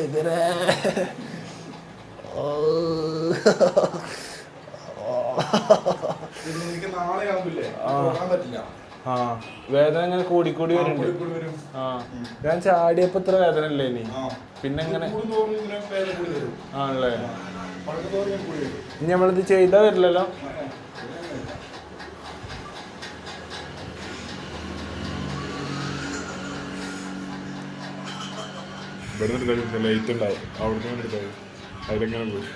ഇതിനെ ആ. വേദന ഇങ്ങനെ കൂടിക്കൂടി വരുന്നുണ്ട് കൂടി വരും. ആ. ഞാൻ ചാടിയപ്പോ ഇത്ര വേദന ഇല്ലേ ഇനി? പിന്നെ വരും. ആണല്ലേ? ഇനി നമ്മളിത് ചെയ്താ വരില്ലല്ലോ? ഇവിടെ നിന്ന് ലൈറ്റ് ഉണ്ടാവും. അവിടെ നിന്ന് എടുത്താൽ അതിലെങ്ങനെ പോയി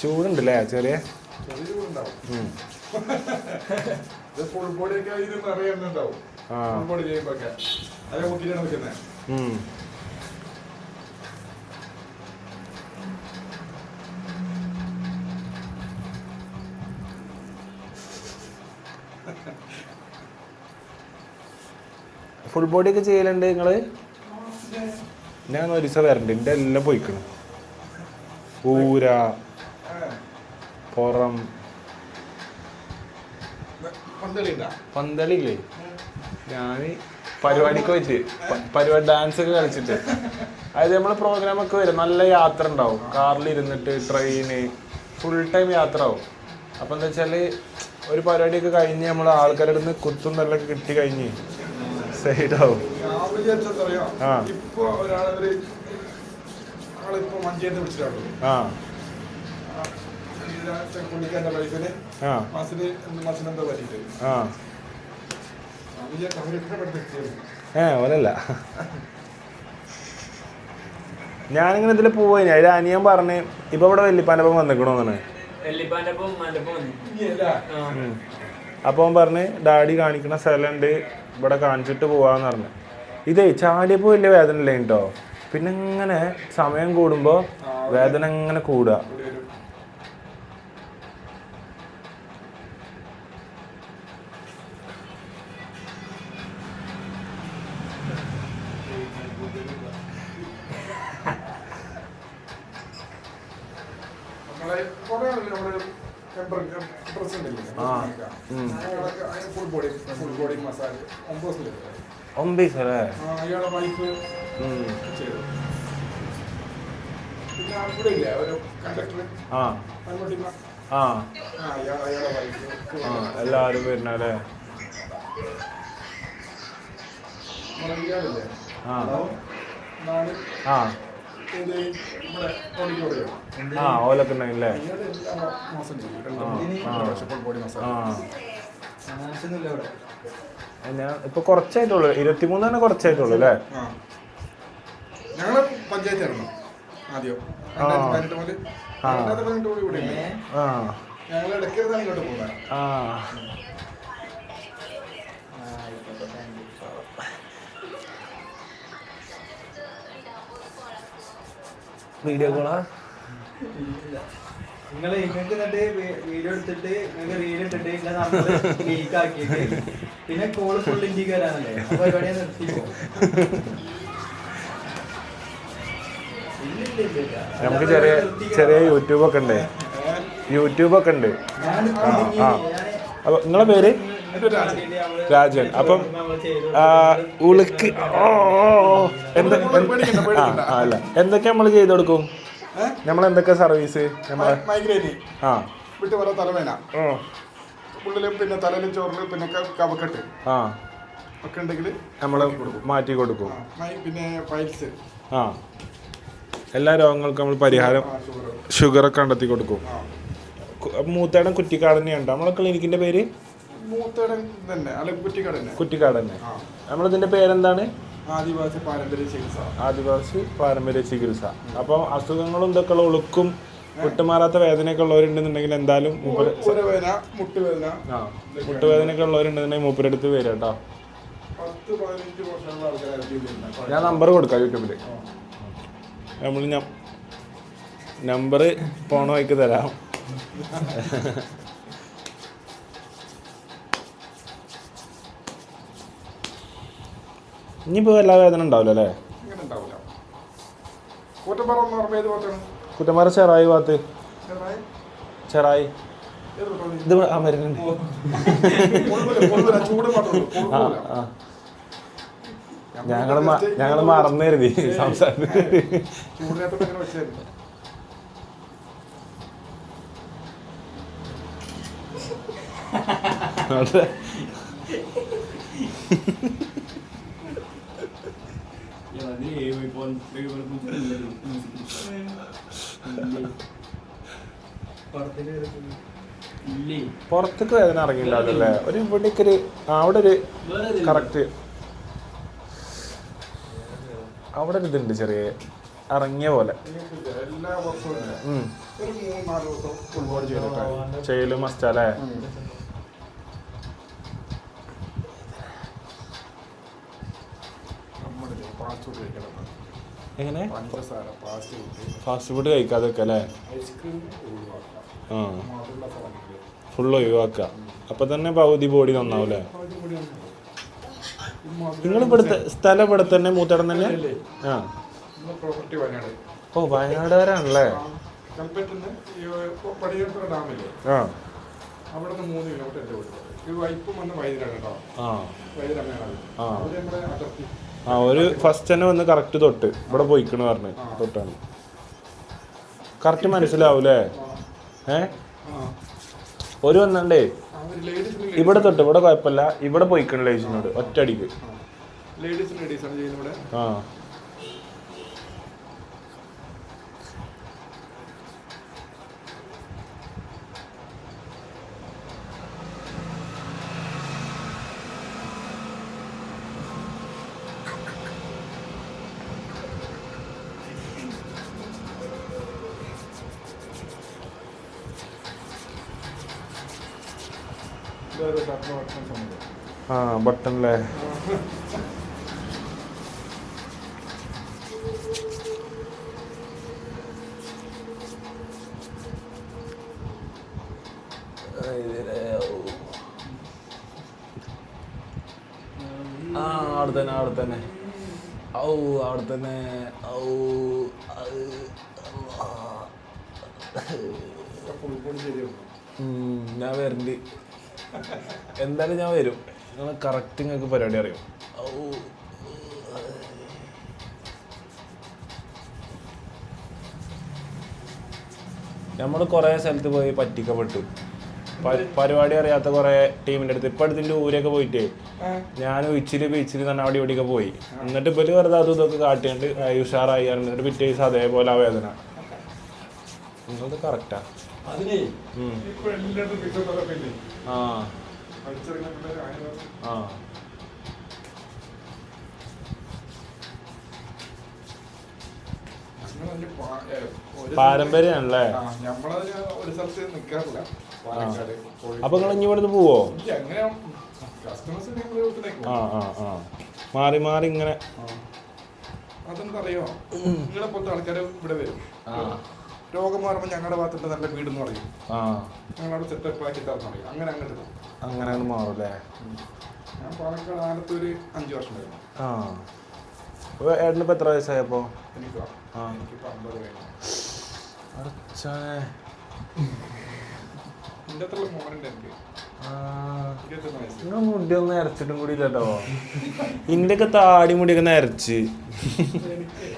ചൂടുണ്ടല്ലേ ചെറിയ? ഫുൾ ബോഡി വെക്കുന്നത് ഫുൾ ഒക്കെ ചെയ്യലുണ്ട് നിങ്ങൾ? ഞാൻ ഒരു ദിവസം വരണ്ട്. എന്റെ എല്ലാം പോയിക്കണം. പൂര പുറം. പന്തളില്ലേ ഞാൻ പരിപാടിക്ക് വെച്ച് പരിപാടി ഡാൻസ് ഒക്കെ കളിച്ചിട്ട്. അതായത് നമ്മൾ പ്രോഗ്രാമൊക്കെ വരും. നല്ല യാത്ര ഉണ്ടാവും. കാറിൽ ഇരുന്നിട്ട് ട്രെയിന് ഫുൾ ടൈം യാത്ര ആവും. അപ്പം എന്താ വെച്ചാൽ ഒരു പരിപാടിയൊക്കെ കഴിഞ്ഞ് നമ്മൾ ആൾക്കാരുടെ നിന്ന് കുത്തും നല്ല കിട്ടി കഴിഞ്ഞ് സൈഡാവും ആ. ഇപ്പൊ ഒരാളൊരു ആളിപ്പോ മഞ്ചേന്ന് വിളിച്ചിട്ടുള്ളൂ ആ. വൈഫിന് എന്താ പറ്റിയിട്ട്. ഏ ഓലല്ല. ഞാനിങ്ങനെ ഇതിൽ പോയി അതിൽ അനിയൻ പറഞ്ഞ് ഇപ്പൊ ഇവിടെ വെല്ലിപ്പാനപ്പം വന്നിക്കണോന്നാണ്. അപ്പൊ അവൻ പറഞ്ഞ് ഡാഡി കാണിക്കണ സ്ഥലമുണ്ട് ഇവിടെ കാണിച്ചിട്ട് പോവാന്ന് പറഞ്ഞു. ഇതേ ചാടിയപ്പോൾ വലിയ വേദന ഇല്ല കേട്ടോ പിന്നെ ഇങ്ങനെ സമയം കൂടുമ്പോൾ വേദന ഇങ്ങനെ കൂടുക. നമ്മളെ കുറെ ഒമ്പീസ് അല്ലേ? ആ ആ എല്ലാവരും ആ. ആ. ആ ഓലൊക്കെ ഉണ്ടെങ്കിലേ അയാൾ എല്ലാ മാസം ചെയ്യും രണ്ട് ആ, ആ. പ്രാവശ്യം ഫുൾ ബോഡി ആ മസാജ് ഞാൻ ഇപ്പൊ കുറച്ചായിട്ടുള്ളൂ. ഇരുപത്തിമൂന്ന് തന്നെ കുറച്ചായിട്ടുള്ളൂ അല്ലേ? ഞങ്ങൾ പഞ്ചായത്തായിരുന്നു ആദ്യം. പതിനെട്ട് മുതൽ ആ. രണ്ടായിരത്തി പതിനെട്ട് മുതൽ ഇവിടെ ആ. ഞങ്ങൾ ഇടയ്ക്കിരുന്നാണ് ഇങ്ങോട്ട് പോകുന്നത് വീഡിയോ കോളാ നിങ്ങൾ നിങ്ങൾക്ക് എന്നിട്ട് വീഡിയോ എടുത്തിട്ട് നിങ്ങൾക്ക് റീൽ ഇട്ടിട്ട് ഇല്ല നമ്മൾ ലീക്ക് ആക്കിയിട്ട് പിന്നെ കോൾ ഫുൾ ഇന്ത്യയ്ക്ക് വരാനല്ലേ അപ്പൊ പരിപാടിയെ ഇല്ല. നമുക്ക് ചെറിയ ചെറിയ യൂട്യൂബ് ഒക്കെ ഉണ്ട്. യൂട്യൂബ് ഒക്കെ ഉണ്ട്. ആ, ആ. അപ്പൊ നിങ്ങളെ പേര്? രാജൻ. അപ്പം ഉളുക്ക് അല്ല. എന്തൊക്കെ നമ്മൾ ചെയ്ത് കൊടുക്കും? നമ്മൾ എന്തൊക്കെ സർവീസ്? നമ്മളെ മൈഗ്രൈന്. ആ. വിട്ട് വരെ തലവേന ഉള്ളിലും പിന്നെ തലയിലും ചോറിലും പിന്നെ കവക്കെട്ട്. ആ. ഒക്കെ ഉണ്ടെങ്കിൽ നമ്മൾ മാറ്റി കൊടുക്കും. പിന്നെ ഫൈൽസ് ആ. എല്ലാ രോഗങ്ങൾക്കും നമ്മൾ പരിഹാരം ഷുഗറൊക്കെ കണ്ടെത്തി കൊടുക്കും. മൂത്തേടം കുറ്റിക്കാടനെയുണ്ട് നമ്മളെ ക്ലിനിക്കിന്റെ പേര്? കുറ്റിക്കാട് തന്നെ നമ്മളിതിന്റെ പേരെന്താണ്? ആദിവാസി പാരമ്പര്യ ചികിത്സ. ആദിവാസി പാരമ്പര്യ ചികിത്സ. അപ്പം അസുഖങ്ങളും ഇതൊക്കെ ഉളുക്കും വിട്ടുമാറാത്ത വേദനയൊക്കെ ഉള്ളവരുണ്ടെന്നുണ്ടെങ്കിൽ എന്തായാലും മുട്ടുവേദന ആ മുട്ടുവേദനയൊക്കെ ഉള്ളവരുണ്ടെന്നുണ്ടെങ്കിൽ മൂപ്പരെടുത്ത് വരും കേട്ടോ ഞാൻ നമ്പർ കൊടുക്കാം യൂട്യൂബിൽ നമ്മൾ ഞാൻ നമ്പർ പോണ വഴിക്ക് തരാം. ഇനിയിപ്പോൾ എല്ലാ വേദന ഉണ്ടാവില്ല അല്ലേ? കുറ്റമറ ഉണ്ടാവില്ല കൂറ്റപ്പാറ എന്ന് പറയുമ്പോൾ ഏത് ഭാഗത്താണ് കുറ്റന്മാരെ ചെറായി ഭാഗത്ത് ചെറായി? ഏത് ഭാഗത്താണ്? ഇത് ആ മരുന്നുണ്ട്. പൊള്ളുമില്ല, പൊള്ളുമില്ല, ചൂട് മാത്രമേ ഉള്ളൂ, ആ പൊള്ളുമില്ല. ആ ഞങ്ങൾ മ- ഞങ്ങൾ മറന്നു കരുതി സംസാരത്തിൽ ചൂടിനകത്തോട്ട് ഇങ്ങനെ വെച്ചായിരുന്നു പുറത്തേക്ക് വേദന ഇറങ്ങില്ല ഒരു ഇവിടേക്ക് ഒരു ആ, അവിടെ ഒരു കറക്റ്റ് അവിടെ ഒരു ഇതുണ്ട് ചെറിയ ഇറങ്ങിയ പോലെ. ചെയ്യലും വർഷവും ഇല്ല. ഉം. ഒരു മൂന്ന് നാല് ദിവസം ഫുൾ ബോഡി ചെയ്തിട്ടാണ് ചെയ്യൽ മസ്റ്റല്ലേ നമ്മുടെ ഫാസ്റ്റ് ഫുഡ് കഴിക്കണം എങ്ങനെ? പഞ്ചസാര ഫാസ്റ്റ് ഫുഡ് ഫാസ്റ്റ് ഫുഡ് കഴിക്കാതെ വെക്കാം അല്ലേ ഐസ്ക്രീം ആ ഫുൾ ഒഴിവാക്കുക. അപ്പം തന്നെ പകുതി ബോഡി നന്നാവൂലേ നിങ്ങൾ ഇവിടുത്തെ സ്ഥലം ഇവിടെ തന്നെ മൂത്തടം തന്നെ? ആ. ഓ വയനാടുകാരാണല്ലേ? ആ. അവിടെ നിന്ന് മൂന്ന് കിലോമീറ്റർ വൈപ്പും വന്ന് വൈദ്യരാണ് ആ. നമ്മുടെ അതിർത്തി. ആ ഒരു ഫസ്റ്റ് തന്നെ വന്ന് കറക്റ്റ് തൊട്ട്. ഇവിടെ പോയിക്കണ് പറഞ്ഞു. തൊട്ടാണ്. കറക്റ്റ് മനസ്സിലാവൂലേ? ഏ? ഒരു വന്നണ്ടേ? ഇവിടെ തൊട്ട്. ഇവിടെ കുഴപ്പമില്ല. ഇവിടെ പോയിക്കണ് ലേഡീസിനോട് ഒറ്റയടിക്ക്. ആ. ആ ബട്ടൺല്ലേ ആ അവിടെ തന്നെ അവിടെ തന്നെ ഔ അവിടെ തന്നെ ഞാൻ വരണ്ട്. എന്തായാലും ഞാൻ വരും. നിങ്ങൾ കറക്റ്റ് നിങ്ങൾക്ക് പരിപാടി അറിയും? നമ്മൾ കുറേ സ്ഥലത്ത് പോയി പറ്റിക്കപ്പെട്ടു. പരിപാടി അറിയാത്ത കുറേ ടീമിന്റെ അടുത്ത്. ഇപ്പം അടുത്തിന്റെ ഊരൊക്കെ പോയിട്ടേ ഞാൻ ഇച്ചിരി ഇച്ചിരി തന്നെ അവിടെ ഇവിടെയൊക്കെ പോയി. എന്നിട്ട് ഇപ്പം വെറുതെ അതും ഇതൊക്കെ കാട്ടിയുണ്ട് ഉഷാറായി. എന്നിട്ട് പിറ്റേ ദിവസം അതേപോലെ ആ വേദന. നിങ്ങളത് കറക്റ്റാ അതിനെ ഇപ്പൊ എല്ലായിടത്തും ആ. പഠിച്ചിറങ്ങുന്ന പിള്ളേർ ആയുർവേദം ആ. അങ്ങനെ വലിയ പാ- ഏ, ഒരു പാരമ്പര്യമാണല്ലേ? ആ, ഞമ്മളത് ഒരു സ്ഥലത്ത് നിൽക്കാറില്ല പാലക്കാട് കോഴിക്കോട്. അപ്പൊ നിങ്ങൾ ഇനി ഇവിടുന്ന് പോവോ? ഇല്ല, അങ്ങനെ കസ്റ്റമേഴ്സ് ഞങ്ങൾ വീട്ടിലേക്ക് ആ ആ ആ. മാറി മാറി ഇങ്ങനെ. അതെന്താ അറിയോ? നിങ്ങളെ പോലത്തെ ആൾക്കാർ ഇവിടെ വരും. ആ. രോഗം മാറുമ്പോൾ ഞങ്ങളുടെ ഭാഗത്തുണ്ട് നല്ല വീട് എന്ന് പറയും. ആ. ഞങ്ങളവിടെ സെറ്റപ്പ് ആക്കി തരണം പറയും. അങ്ങനെ അങ്ങോട്ട് പോകും അങ്ങനെ അങ്ങ് മാറും അല്ലേ? ഞാൻ പാലക്കാട് ആലത്തൂര് അഞ്ച് വർഷം ആ. അപ്പൊ ഏട്ടനിപ്പോ എത്ര വയസ്സായപ്പോ? എനിക്ക്? ആ. എനിക്കിപ്പോൾ അമ്പത് കഴിഞ്ഞു. അടച്ചാനെ എന്റെ അത്ര മോനുണ്ട് എനിക്ക്. ആ. ഇരുപത്തൊന്ന് വയസ്സ്. നിങ്ങൾ മുടി ഒന്നും അരച്ചിട്ടും കൂടി ഇല്ലട്ടോ ഇന്റെ ഒക്കെ താടി മുടിയൊക്കെ നരച്ച്.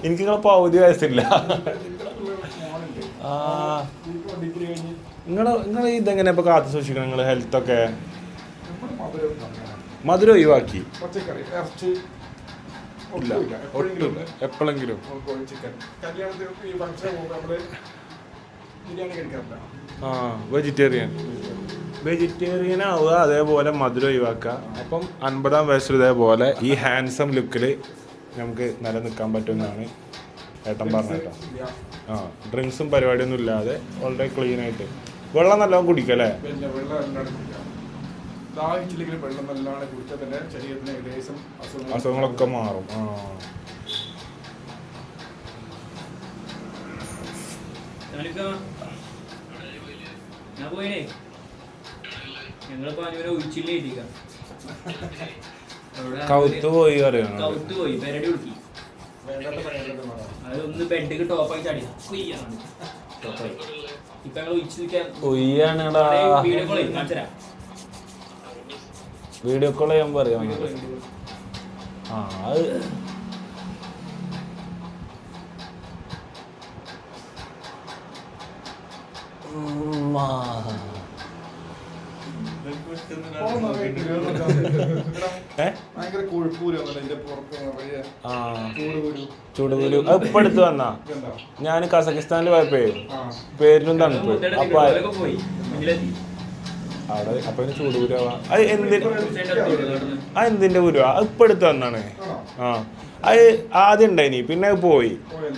എനിക്ക് നിങ്ങളെ പകുതി വയസ്സില്ല. നിന്റെ അത്ര മോനുണ്ട് ആ ഇപ്പോൾ ഡിഗ്രി കഴിഞ്ഞ് നിങ്ങൾ നിങ്ങൾ ഇതെങ്ങനെ ഇപ്പൊ കാത്തു സൂക്ഷിക്കണം? നിങ്ങൾ ഹെൽത്ത് ഒക്കെ നമ്മുടെ മധുരം ഒഴിവാക്കി. ഇല്ല ഒട്ടും എപ്പോഴെങ്കിലും ആ വെജിറ്റേറിയൻ വെജിറ്റേറിയൻ ആവുക അതേപോലെ മധുരം ഒഴിവാക്കുക. അപ്പം അൻപതാം വയസ്സിൽ ഇതേപോലെ ഈ ഹാൻസം ലുക്കിൽ നമുക്ക് നിലനിൽക്കാൻ പറ്റുമെന്നാണ് ഏട്ടൻ പറഞ്ഞ കേട്ടോ. ആ ഡ്രിങ്ക്സും പരിപാടിയൊന്നും ഇല്ലാതെ വളരെ ക്ലീൻ ആയിട്ട്. വെള്ളം നല്ലോണം കുടിക്കല്ലേ കുടിക്കാം അസുഖങ്ങളൊക്കെ മാറും. ആ. ഞാൻ പോയിനേ ഞങ്ങളിപ്പോ അനുവിനെ ഒഴിച്ചില്ലേ ഇരിക്കാം കൗത്ത് പോയി കൗത്ത് പോയി പെരടി ഉടുക്കി വേണ്ടാത്ത പണികളൊക്കെ അത് ഒന്ന് ബെഡിക്ക് ടോപ്പായി ചാടി കുയ്യാണ്. ടോപ്പായി ഇപ്പൊ ഞങ്ങൾ ഒഴിച്ചു നിൽക്കാൻ ഒയ്യാണെടാ വീഡിയോ കോൾ കാണിച്ചരാ വീഡിയോ കോൾ ചെയ്യാൻ പറയാം ആ അത് ഉം, ആ. ഏ? ഭയങ്കര കൊഴുപ്പൂര് വന്നല്ലോ ഇതിന്റെ പുറത്ത് ആ. ചൂട് കുരു ചൂട് അത് ഇപ്പൊ അടുത്ത് വന്നാ? ഞാൻ കസഖിസ്ഥാനിൽ പോയപ്പോ ആ. പേരിനും തണുപ്പ് അപ്പൊ അവിടെ അപ്പൊ അതിന് ചൂട് കുരു ആവാ അത് എന്തിന് ആ എന്തിന്റെ കുരു അത് ഇപ്പൊ എടുത്ത് വന്നാണ്. ആ. അത് ആദ്യം ഉണ്ടായിനി പിന്നെ അത് പോയി.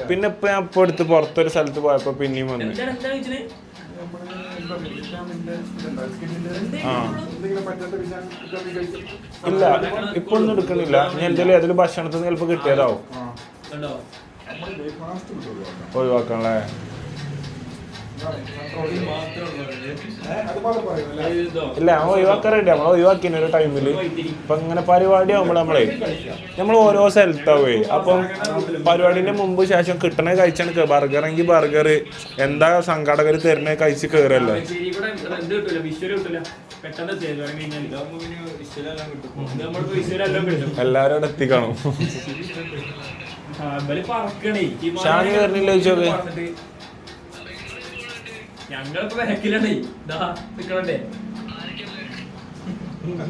പിന്നെ ഇപ്പൊ ഞാൻ ഇപ്പൊ എടുത്ത് പുറത്തൊരു സ്ഥലത്ത് പോയപ്പോ പിന്നെയും വന്നു. ഇല്ല ഇപ്പൊ ഒന്നും എടുക്കണില്ല. ഞാൻ എന്തെങ്കിലും ഏതൊരു ഭക്ഷണത്തിൽ നിന്ന് ചിലപ്പോ കിട്ടിയതാവും. ഒഴിവാക്കണല്ലേ അത് മാത്രം പറയുന്നല്ലേ ഇതോ ഇല്ല നമ്മൾ ഒഴിവാക്കാറുണ്ട്. നമ്മൾ ഒഴിവാക്കിന് ഒരു ടൈമിൽ ഇപ്പൊ ഇങ്ങനെ പരിപാടി ആകുമ്പോൾ നമ്മളെ നമ്മൾ ഓരോ സ്ഥലത്താവേ. അപ്പം പരിപാടിന്റെ മുമ്പ് ശേഷം കിട്ടണ കഴിച്ചാണ് ബർഗർ എങ്കിൽ ബർഗർ. എന്താ സംഘാടകർ തരുന്ന കഴിച്ച് കിട്ടും എല്ലാരും അവിടെ എത്തിക്കണം? ഷാനി വരണില്ല ചോദിച്ചോക്ക്. ഞങ്ങളിപ്പോ ബാക്കിലാണേ ഇതാ നിക്കണേ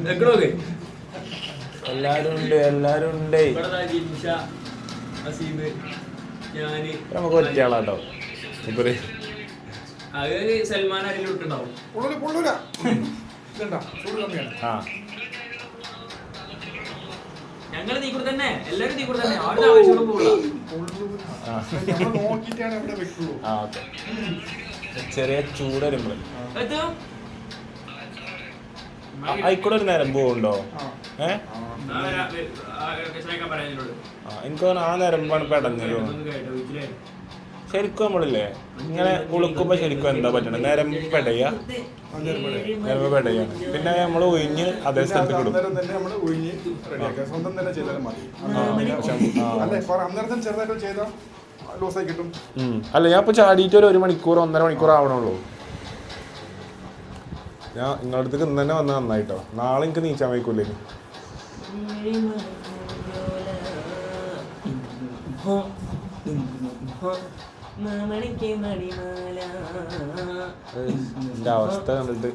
നിക്കണോക്ക്? എല്ലാരും ഉണ്ട് എല്ലാരും ഉണ്ട് അസീബ് ഞാൻ. നമുക്ക് ഒറ്റയാളാട്ടോ. ഇപ്പൊ അത് സൽമാൻ ഇട്ടുണ്ടാവും. ഞങ്ങൾ നീ കൂടെ തന്നെ എല്ലാരും നീ കൂടെ തന്നെ ആരുടെ പോകില്ല പൊള്ളൂല ആ. നമ്മൾ നോക്കിയിട്ടാണ് ഇവിടെ വെക്കുള്ളൂ. ആ ഓക്കെ. ചെറിയ ചൂട് വരുമ്പോൾ ആയിക്കൂടെ ഒരു നേരം ഉണ്ടോ ഏ? എനിക്ക് തോന്നുന്നു ആ നരമ്പാണ് പെടഞ്ഞത്. ശരിക്കും നമ്മളില്ലേ ഇങ്ങനെ ഉളുക്കുമ്പോ ശരിക്കും എന്താ പറ്റണത്? നരമ്പ് പെടയ? നരമ്പ് പെടയാണ് പിന്നെ നമ്മൾ ഒഴിഞ്ഞ് അതേ സ്ഥലത്ത് കിടും അന്നേരം തന്നെ നമ്മൾ ഒഴിഞ്ഞ് റെഡിയാക്കുക. സ്വന്തം തന്നെ ചെയ്താലും മതി. അന്നേരം തന്നെ ചെറുതായിട്ട് ചെയ്താൽ ലൂസായി കിട്ടും. അല്ല ഞാൻ ഇപ്പൊ ചാടിയിട്ട് ഒരു ഒരു മണിക്കൂർ ഒന്നര മണിക്കൂർ ആവണുള്ളൂ ഞാൻ നിങ്ങളുടെ അടുത്തേക്ക് ഇന്ന് തന്നെ വന്ന നന്നായിട്ടോ. നാളെ എനിക്ക് നീച്ചാൻ വയ്ക്കൂലേ എന്റെ അവസ്ഥ കണ്ടിട്ട്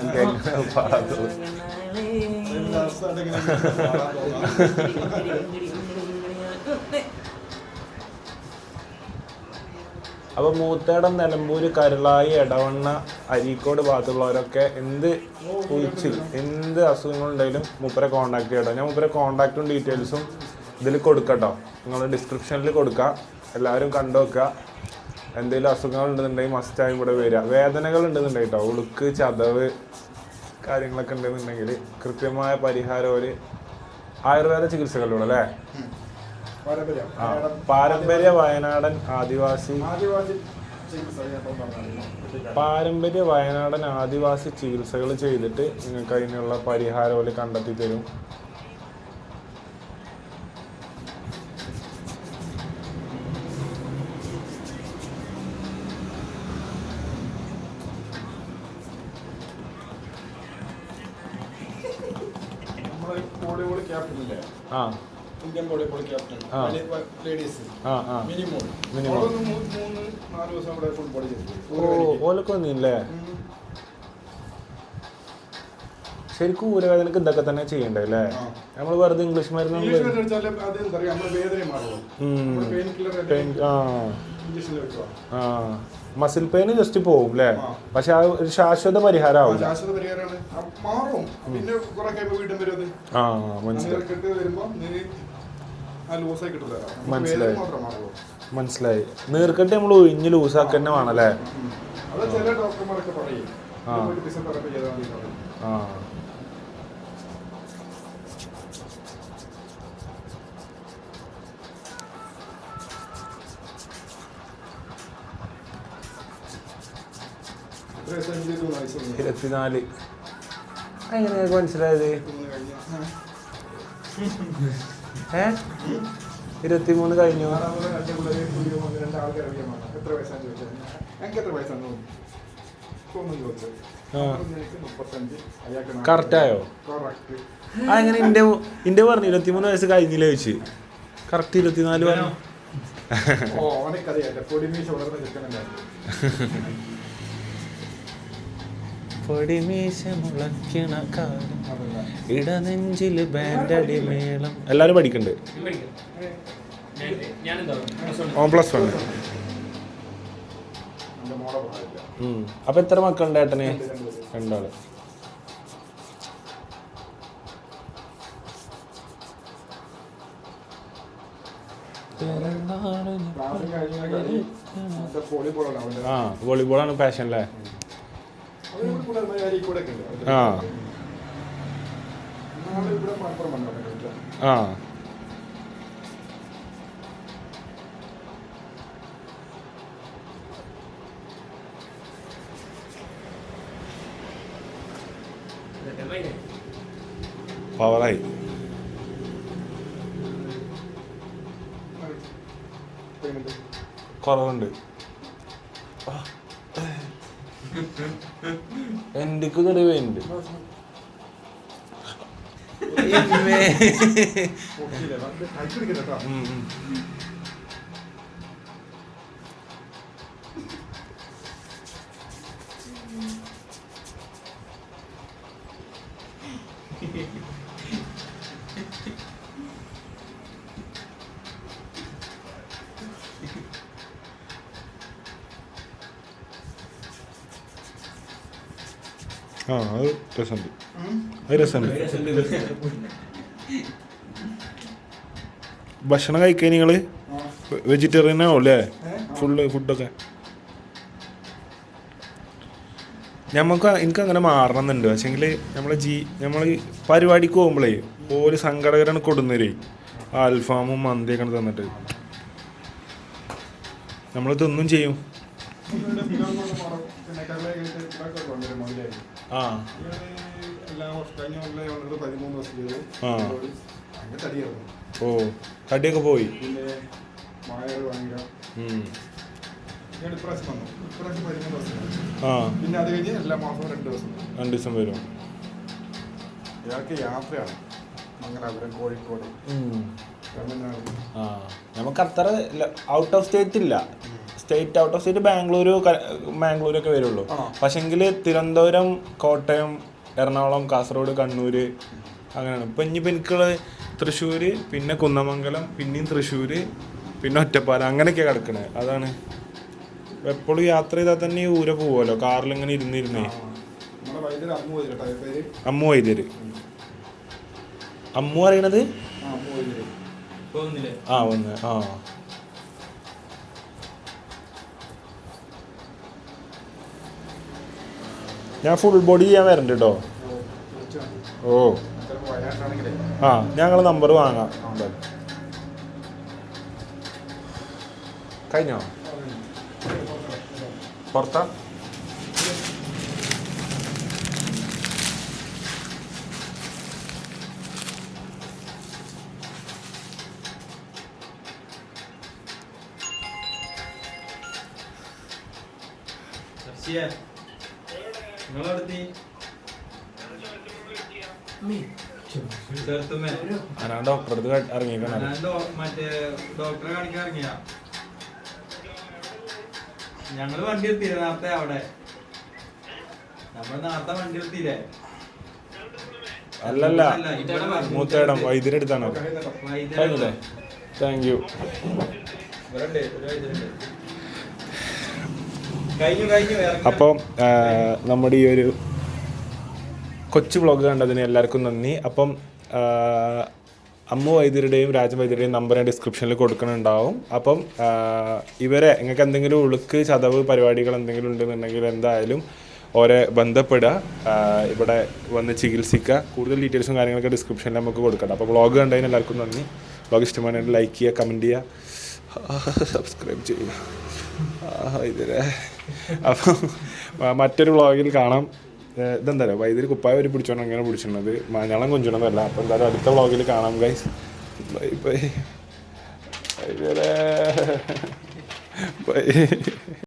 എനിക്ക് എങ്ങനെ പാടാത്തത് അപ്പൊ മൂത്തേടം നിലമ്പൂര് കരുളായി എടവണ്ണ അരീക്കോട് ഭാഗത്തുള്ളവരൊക്കെ എന്ത് കുഴിച്ചിൽ എന്ത് അസുഖങ്ങളുണ്ടെങ്കിലും മൂപ്പരെ കോണ്ടാക്ട് ചെയ്യട്ടോ. ഞാൻ മൂപ്പരെ കോണ്ടാക്റ്റും ഡീറ്റെയിൽസും ഇതിൽ കൊടുക്കട്ടോ. നിങ്ങൾ ഡിസ്ക്രിപ്ഷനിൽ കൊടുക്കാം. എല്ലാവരും കണ്ടു വെക്കുക എന്തെങ്കിലും അസുഖങ്ങൾ ഉണ്ടെന്നുണ്ടെങ്കിൽ മസ്റ്റായും ഇവിടെ വരിക. വേദനകൾ ഉണ്ടെന്നുണ്ടെങ്കിൽ കേട്ടോ ഉളുക്ക് ചതവ് കാര്യങ്ങളൊക്കെ ഉണ്ടെന്നുണ്ടെങ്കിൽ കൃത്യമായ പരിഹാരം ഒരു ആയുർവേദ ചികിത്സകളിലൂടെ അല്ലേ? പാരമ്പര്യം. വയനാടൻ ആദിവാസി. പാരമ്പര്യ വയനാടൻ ആദിവാസി ചികിത്സകൾ ചെയ്തിട്ട് നിങ്ങൾക്ക് അതിനുള്ള പരിഹാരം അവർ കണ്ടെത്തി തരും. ആ. Indian volleyball captain. Ladies minimum മൂന്ന് നാല് ദിവസം ഇവിടെ ഫുട്ബോൾ ചെയ്തു ഓലൊക്കെ വന്നില്ലേ ശരിക്കും ഊരവേദനക്ക് ഇതൊക്കെ തന്നെ ചെയ്യണ്ടേ അല്ലേ നമ്മൾ വെറുതെ ഇംഗ്ലീഷ് മരുന്ന് മസിൽ പെയിന് ജസ്റ്റ് പോകും അല്ലേ. പക്ഷെ ആ ഒരു ശാശ്വത പരിഹാരം ആവും ശാശ്വത പരിഹാരമാണ് ആ, പിന്നെ കുറെ കഴിയുമ്പോൾ വീണ്ടും വരും അത്. ആ മനസ്സിലായി. മനസ്സിലായി. മനസ്സിലായി. നീർക്കെട്ട് നമ്മൾ ഒഴിഞ്ഞ് ലൂസാക്കി തന്നെ വേണല്ലേ? ആ. ഇരുപത്തിനാല്. എങ്ങനെയൊക്കെ മനസ്സിലായത്. ഏ? ഇരുപത്തിമൂന്ന് കഴിഞ്ഞു. കറക്റ്റായോ? ആ. എങ്ങനെ ഇന്റെ ഇന്റെ പറഞ്ഞു ഇരുപത്തിമൂന്ന് വയസ്സ് കഴിഞ്ഞില്ല ചോദിച്ചു. കറക്റ്റ് ഇരുപത്തിനാല് പറഞ്ഞു. ഓ അവനക്കറിയാം പൊടിമീശ വളർന്ന ചെക്കനല്ലായിരുന്നു പൊടിമീശ മുളയ്ക്കണ കാലം. ബാൻഡടി മേളം. എല്ലാരും പഠിക്കണ്ട്. ഞാനെന്താ ഓൺ പ്ലസ് വൺ. അപ്പൊ എത്ര മക്കളുണ്ട് ഏട്ടന്. രണ്ടാൾ. ആ വോളിബോളാണ് പാഷൻ അല്ലേ അവന് കൂടെ കൂടെ കൂടെ ഒക്കെ ഉണ്ട് ആ. ആ പവറായി. കുറവുണ്ട് എന്റെ തെളിവുണ്ട് ഓക്കെയില്ലേ? അത് രസമുണ്ട്. അത് രസമുണ്ട്. ഭക്ഷണം കഴിക്കാൻ നിങ്ങൾ. വെജിറ്റേറിയൻ ആവും അല്ലേ? ഫുള്ള് ഫുഡൊക്കെ നമുക്ക് എനിക്ക് അങ്ങനെ മാറണം എന്നുണ്ട്. പക്ഷേങ്കിൽ നമ്മളെ ജീ നമ്മൾ പരിപാടിക്ക് പോകുമ്പോഴേ ഓൽ സങ്കടകരാണ് കൊടുന്നേരേ അൽഫാമും മന്തിയൊക്കെ തന്നിട്ട്. നമ്മൾ തിന്നും ചെയ്യും. ആ. വർഷം കഴിഞ്ഞ കൊല്ലം കൊണ്ടത് പതിമൂന്ന് വർഷം ചെയ്തു. ആ. ഭയങ്കര തടിയായിരുന്നു. ഓ തടിയൊക്കെ പോയി. പിന്നെ മായർ ഭയങ്കര. ഉം. ഞാൻ ഇപ്രാവശ്യം വന്നു. ഇപ്രാവശ്യം പതിമൂന്ന് ദിവസം ആ. പിന്നെ അത് കഴിഞ്ഞ് എല്ലാ മാസവും രണ്ട് ദിവസം. രണ്ട് ദിവസം വരും. ഇയാൾക്ക് യാത്രയാണ്. മംഗലാപുരം കോഴിക്കോട് തമിഴ്നാട്. ആ. നമുക്ക് അത്ര ഔട്ട് ഓഫ് സ്റ്റേറ്റ് ഇല്ല. State out of state Bangalore ബാംഗ്ലൂരൊക്കെ വരുള്ളൂ? പക്ഷെങ്കിൽ തിരുവനന്തപുരം കോട്ടയം എറണാകുളം കാസർഗോഡ് കണ്ണൂർ അങ്ങനെയാണ്. ഇപ്പം ഇനിയിപ്പോൾ എനിക്കുള്ള തൃശ്ശൂർ പിന്നെ കുന്നമംഗലം പിന്നെയും തൃശ്ശൂർ പിന്നെ ഒറ്റപ്പാലം അങ്ങനെയൊക്കെയാണ് കിടക്കണേ. അതാണ്. എപ്പോഴും യാത്ര ചെയ്താൽ തന്നെ ഈ ഊര പോവുമല്ലോ കാറിൽ ഇങ്ങനെ ഇരുന്നിരുന്നേ അമ്മു വൈദ്യര്. അമ്മു പറയണത്? ആ പോകുന്നില്ലേ ആ വന്ന് ആ ഞാൻ ഫുൾ ബോഡി ചെയ്യാൻ വരണ്ട് കേട്ടോ ഓ. ആ ഞങ്ങൾ നമ്പർ വാങ്ങാം. കഴിഞ്ഞോ? പുറത്താ? ചേർത്തുമേ ഞാൻ ഡോക്ടറെ അടുത്ത് ഇറങ്ങിക്കണം ഞാൻ ഡോ- മറ്റേ ഡോക്ടറെ കാണിക്കാൻ ഇറങ്ങിയ. ഞങ്ങൾ വണ്ടി എത്തിയില്ല നേരത്തെ അവിടെ. നമ്മൾ നേരത്തെ വണ്ടി എത്തിയില്ലേ? അല്ലല്ല. മൂത്തേടം വൈദ്യരെടുത്താണ്. താങ്ക് യു ഇവരുണ്ട്, ഒരു വൈദ്യുതിയുണ്ട്. അപ്പോൾ നമ്മുടെ ഈ ഒരു കൊച്ചു വ്ളോഗ് കണ്ടതിന് എല്ലാവർക്കും നന്ദി. അപ്പം അമ്മു വൈദ്യരുടെയും രാജ വൈദ്യരുടെയും നമ്പർ ഞാൻ ഡിസ്ക്രിപ്ഷനിൽ കൊടുക്കുന്നുണ്ടാവും അപ്പം ഇവരെ നിങ്ങൾക്ക് എന്തെങ്കിലും ഉളുക്ക് ചതവ് പരിപാടികൾ എന്തെങ്കിലും ഉണ്ടെന്നുണ്ടെങ്കിൽ എന്തായാലും ഓരെ ബന്ധപ്പെടുക. ഇവിടെ വന്ന് ചികിത്സിക്കുക. കൂടുതൽ ഡീറ്റെയിൽസും കാര്യങ്ങളൊക്കെ ഡിസ്ക്രിപ്ഷനിൽ നമുക്ക് കൊടുക്കണം അപ്പോൾ വ്ളോഗ് കണ്ടതിന് എല്ലാവർക്കും നന്ദി. വ്ളോഗ് ഇഷ്ടമാണെങ്കിൽ ലൈക്ക് ചെയ്യുക കമന്റ് ചെയ്യുക. സബ്സ്ക്രൈബ് ചെയ്യുക. ഇതിലെ. അപ്പം മറ്റൊരു വ്ളോഗിൽ കാണാം. ഇതെന്തായാലും ഇതെന്താ വൈദ്യുതി കുപ്പായ ഒരു പിടിച്ചോണ്ട് അങ്ങനെ പിടിച്ചിരുന്നത്. മഞ്ഞളം കൊഞ്ചണമെന്നല്ല അപ്പം എന്തായാലും അടുത്ത വ്ളോഗിൽ കാണാം guys bye bye. Bye bye.